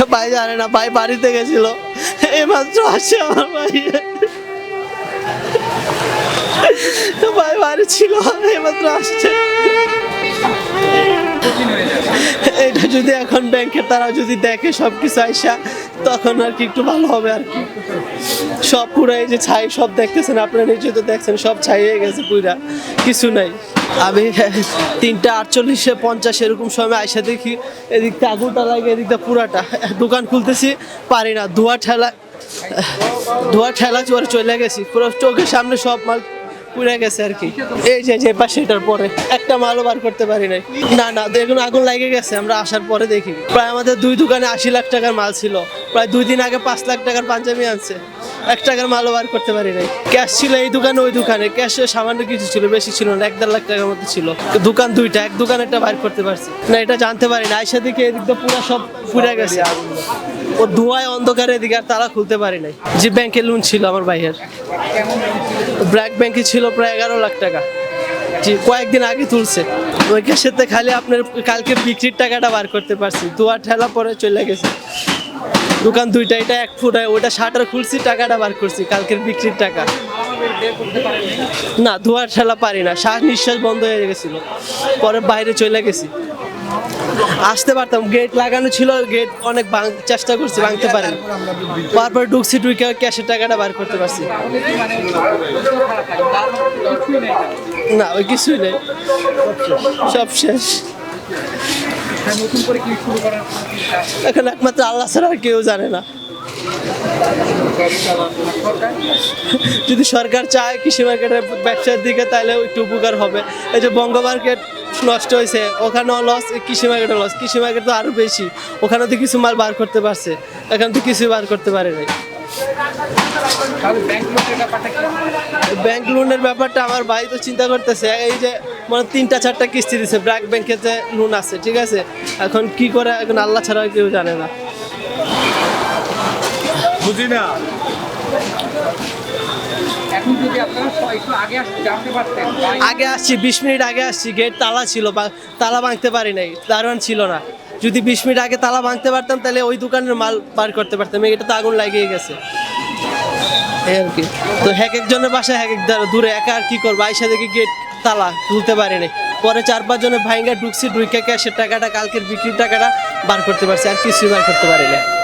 এটা ভাই জানে না, ভাই বাড়িতে গেছিল। এই মাত্র আসছে আমার ভাই। ভাই বাড়ি ছিল, এইমাত্র আসছে। এটা যদি এখন ব্যাংকের তারা যদি দেখে সব কিছু আইসা, তখন আর কি একটু ভালো হবে আর কি। সব পুরো এই যে ছাই সব দেখতেছেন, আপনারা নিজে তো দেখছেন, সব ছাই হয়ে গেছে পুরা। কিছু নাই। আমি তিনটা আটচল্লিশে পঞ্চাশ এরকম সময় আইসা দেখি এদিকটা আগুনটা লাগে এদিকটা পুরাটা। দোকান খুলতেছি, পারি না, ধোয়া ঠেলা ধোয়া ঠেলা চোরে চলে গেছি। পুরো চোখের সামনে সব মাল পুড়ে গেছে আর কি। এই যে যে পাশে এটার পরে, একটা মালও বার করতে পারি নাই। না না, দেখুন, আগুন লাগে গেছে, আমরা আসার পরে দেখি। প্রায় আমাদের দুই দোকানে আশি লাখ টাকার মাল ছিল। প্রায় দুই দিন আগে পাঁচ লাখ টাকার পাঞ্জাবি আনছে। এক টাকার মালও বার করতে পারি নাই। ক্যাশ ছিল এই দোকানে, ওই দোকানে। ক্যাশ সামান্য কিছু ছিল, বেশি ছিল না, এক দেড় লাখ টাকার মতো ছিল। দোকান দুইটা, এক দোকান একটা বার করতে পারছি। না, এটা জানতে পারি না আইসা দিকে এদিকটা পুরো সব পুড়ে গেছে। ও ধোঁয়ায় অন্ধকারে এদিকে আর তালা খুলতে পারি নাই। যে ব্যাংকে লোন ছিল আমার ভাইয়ের। ব্র্যাক ব্যাংকে ছিল প্রায় এগারো লাখ টাকা। জি কয়েকদিন আগে তুলছে। ওই ক্যাশেতে খালি আপনার কালকে বিক্রির টাকাটা বার করতে পারছি। দুয়া ঠেলা পরে চলে গেছে। দোকান দুইটা, এটা এক ফুট হয় ওটা শাটার খুলছি, টাকাটা বার করছি, কালকের বিক্রির টাকা। না, ধোয়ার ঠেলা পারি না শ্বাস নিঃশ্বাস বন্ধ হয়ে গেছিল, পরে বাইরে চলে গেছি। আসতে পারতাম গেট লাগানো ছিল গেট অনেক চেষ্টা করছি, ভাঙতে পারি তারপর ঢুকছি, ঢুকে ক্যাশের টাকাটা বার করতে পারছি। না, ওই কিছুই নেই। সব শেষ। এখন একমাত্র আল্লাহ ছাড়া আর কেউ জানে না। যদি সরকার চায় কৃষি মার্কেটের ব্যবসার দিকে, তাহলে একটু উপকার হবে। এই যে বঙ্গ মার্কেট নষ্ট হয়েছে, ওখানেও লস কৃষি মার্কেটও লস কৃষি মার্কেট তো আরও বেশি। ওখানে তো কিছু মাল বার করতে পারছে। এখানে তো কিছুই বার করতে পারে নাই। ব্যাংক লোনের ব্যাপারটা আমার ভাই তো চিন্তা করতেছে এই যে মানে তিনটা চারটা কিস্তি দিছে ব্র্যাক ব্যাংকে যে লোন আছে ঠিক আছে? এখন কি করে এখন আল্লাহ ছাড়া কেউ জানে না। বুঝি না। এখন যদি আপনারা স- একটু আগে আসতে জানতে পারতেন বা আগে আসছি বিশ মিনিট আগে আসছি গেট তালা ছিল বা- তালা ভাঙতে পারি নাই দারোয়ান ছিল না। যদি বিশ মিনিট আগে তালা ভাঙতে পারতাম, তাহলে ওই দোকানের মাল বার করতে পারতাম। এটা তো আগুন লাগিয়ে গেছে। এই আর কি। তো এক একজনের বাসায় এক এক দূরে- একা আর কি করব? আইসা দেখি গেট তালা তুলতে পারেনি পরে চার পাঁচ জনের ভাইঙ্গা ঢুকছি, ঢুকে ক্যাশের টাকাটা, কালকের বিক্রির টাকাটা বার করতে পারছে। আর কিছুই বার করতে পারেনি